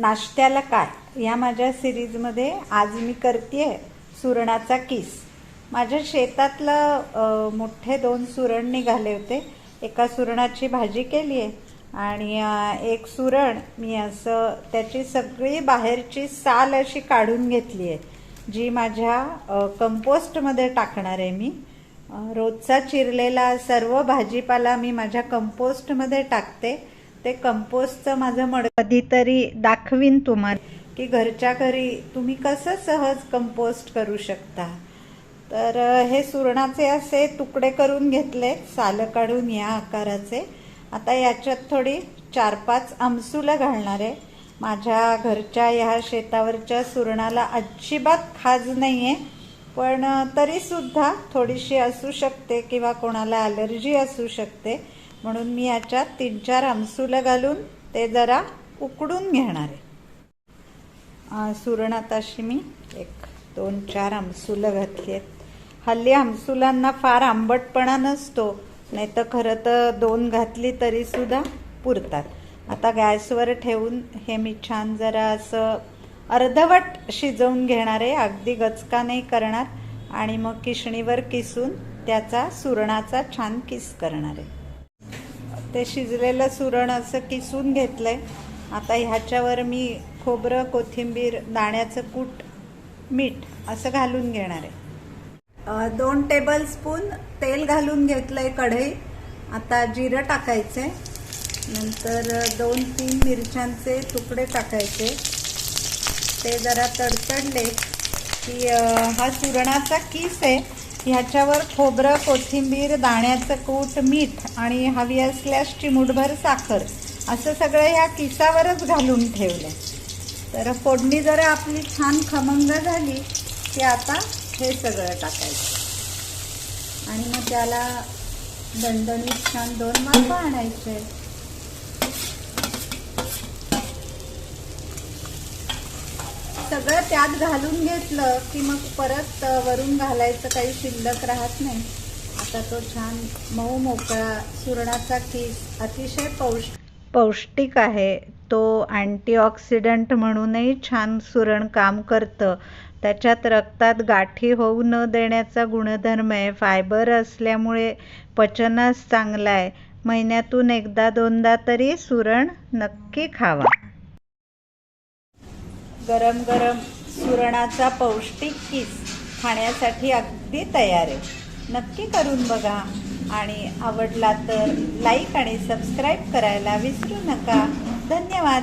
नाश्त्याला काय? या माझ्या सिरीजमध्ये आज मी करते सुरणाचा किस. माझ्या शेतातलं मोठे दोन सुरण निघाले होते. एका सुरणाची भाजी केली आहे आणि एक सुरण मी असं त्याची सगळी बाहेरची साल अशी काढून घेतली आहे जी माझ्या कंपोस्टमध्ये टाकणार आहे मी. रोजचा चिरलेला सर्व भाजीपाला मी माझ्या कंपोस्टमध्ये टाकते. ते कंपोस्टचं माझं मड कधीतरी दाखवीन तुम्हाला. की घरच्या घरी तुम्ही कसं सहज कंपोस्ट करू शकता. तर हे सुरणाचे असे तुकडे करून घेतले. सालं काढून या आकाराचे. आता याच्यात थोडी चार पाच आमसुलं घालणार आहे. माझ्या घरच्या ह्या शेतावरच्या सुरणाला अजिबात खाज नाही आहे पण तरीसुद्धा थोडीशी असू शकते किंवा कोणाला ॲलर्जी असू शकते. म्हणून मी याच्यात तीन चार आमसुलं घालून ते जरा उकडून घेणार आहे. सुरणात अशी मी एक दोन चार आमसुलं घातली आहेत. हल्ली आमसुलांना फार आंबटपणा नसतो नाही तर खरं तर दोन घातली तरीसुद्धा पुरतात. आता गॅसवर ठेवून हे मी छान जरा असं अर्धवट शिजवून घेणार आहे अगदी गचका नाही करणार. आणि मग किशणीवर किसून त्याचा सुरणाचा छान किस करणार आहे. ते शिजलेलं सुरण असं किसून घेतलंय. आता ह्याच्यावर मी खोबरं कोथिंबीर दाण्याचं कूट मीठ असं घालून घेणार आहे. दोन टेबल स्पून तेल घालून घेतलंय कढई. आता जिरं टाकायचे नंतर दोन तीन मिरच्यांचे तुकडे टाकायचे. ते जरा तडतडले की हा सुरणाचा किस आहे. ह्याच्यावर खोबरं कोथिंबीर दाण्याचं कूट मीठ आणि हवी असल्यास चिमूटभर साखर असं सगळं ह्या किसावरच घालून ठेवलं तर फोडणी जर आपली छान खमंग झाली की आता हे सगळं टाकायचं. आणि मग त्याला दणदणीत छान दोन वाफा आणायचे. सगळं त्यात घालून घेतलं की मग परत वरून घालायचं काही शिल्लक राहत नाही. आता तो छान मऊ मोकळा सुरणाचा किस अतिशय पौष्ट पौष्टिक आहे. तो अँटीऑक्सिडंट म्हणूनही छान सुरण काम करतं. त्याच्यात रक्तात गाठी होऊ न देण्याचा गुणधर्म आहे. फायबर असल्यामुळे पचनास चांगला आहे. महिन्यातून एकदा दोनदा तरी सुरण नक्की खावा. गरम गरम सुरणाचा पौष्टिक किस खाण्यासाठी अगदी तयार आहे. नक्की करून बघा. आणि आवडला तर लाईक आणि सबस्क्राईब करायला विसरू नका. धन्यवाद.